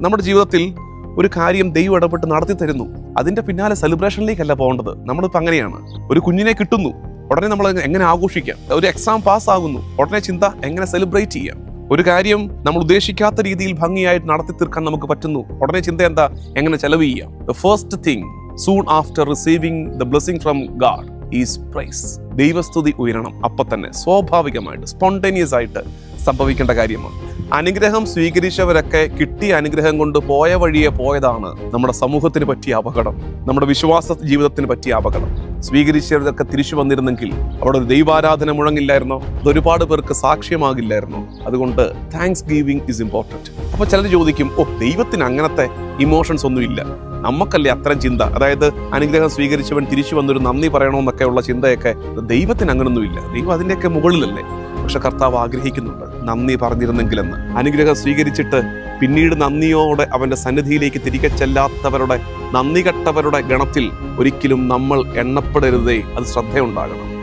നമ്മുടെ ജീവിതത്തിൽ ഒരു കാര്യം ദൈവം ഇടപെട്ട് നടത്തി തരുന്നു. അതിന്റെ പിന്നാലെ സെലിബ്രേഷനിലേക്കല്ല പോകേണ്ടത്. നമ്മളിപ്പോൾ അങ്ങനെയാണ്. ഒരു കുഞ്ഞിനെ കിട്ടുന്നു. ഉടനെ നമ്മൾ എങ്ങനെ ആഘോഷിക്കാം? ഒരു എക്സാം പാസ് ആകുന്നു. ഉടനെ ചിന്ത എങ്ങനെ സെലിബ്രേറ്റ് ചെയ്യാം? ഒരു കാര്യം നമ്മൾ ഉദ്ദേശിക്കാത്ത രീതിയിൽ ഭംഗിയായിട്ട് നടത്തി തീർക്കാൻ നമുക്ക് പറ്റുന്നു. ഉടനെ ചിന്ത എന്താ? എങ്ങനെ ചെലവ് ചെയ്യാം? The first thing soon after receiving the blessing from God is praise ദൈവസ്തുതി ഉയരണം. അപ്പൊ തന്നെ സ്വാഭാവികമായിട്ട് സ്പോണ്ടേനിയസ് ആയിട്ട് സംഭവിക്കേണ്ട കാര്യമാണ്. അനുഗ്രഹം സ്വീകരിച്ചവരൊക്കെ കിട്ടിയ അനുഗ്രഹം കൊണ്ട് പോയ വഴിയെ പോയതാണ് നമ്മുടെ സമൂഹത്തിന് പറ്റിയ അപകടം നമ്മുടെ വിശ്വാസ ജീവിതത്തിന് പറ്റിയ അപകടം. സ്വീകരിച്ചവരൊക്കെ തിരിച്ചു വന്നിരുന്നെങ്കിൽ അവിടെ ഒരു ദൈവാരാധന മുഴങ്ങില്ലായിരുന്നോ? അതൊരുപാട് പേർക്ക് സാക്ഷ്യമാകില്ലായിരുന്നോ? അതുകൊണ്ട് താങ്ക്സ് ഗീവിംഗ് ഇസ് ഇമ്പോർട്ടന്റ് അപ്പൊ ചിലർ ചോദിക്കും ഓ ദൈവത്തിന് അങ്ങനത്തെ ഇമോഷൻസ് ഒന്നുമില്ല നമുക്കല്ലേ അത്തരം ചിന്ത? അതായത് അനുഗ്രഹം സ്വീകരിച്ചവൻ തിരിച്ചു വന്നൊരു നന്ദി പറയണമെന്നൊക്കെ ഉള്ള ചിന്തയൊക്കെ ദൈവത്തിന് അങ്ങനൊന്നുമില്ല. ദൈവം അതിന്റെയൊക്കെ മുകളിലല്ലേ? പക്ഷെ കർത്താവ് ആഗ്രഹിക്കുന്നുണ്ട്. നന്ദി പറഞ്ഞിരുന്നെങ്കിലെന്ന്. അനുഗ്രഹം സ്വീകരിച്ചിട്ട് പിന്നീട് നന്ദിയോടെ അവന്റെ സന്നിധിയിലേക്ക് തിരികെ ചെല്ലാത്തവരുടെ നന്ദി കെട്ടവരുടെ ഗണത്തിൽ ഒരിക്കലും നമ്മൾ എണ്ണപ്പെടരുതേ. അത് ശ്രദ്ധയുണ്ടാകണം.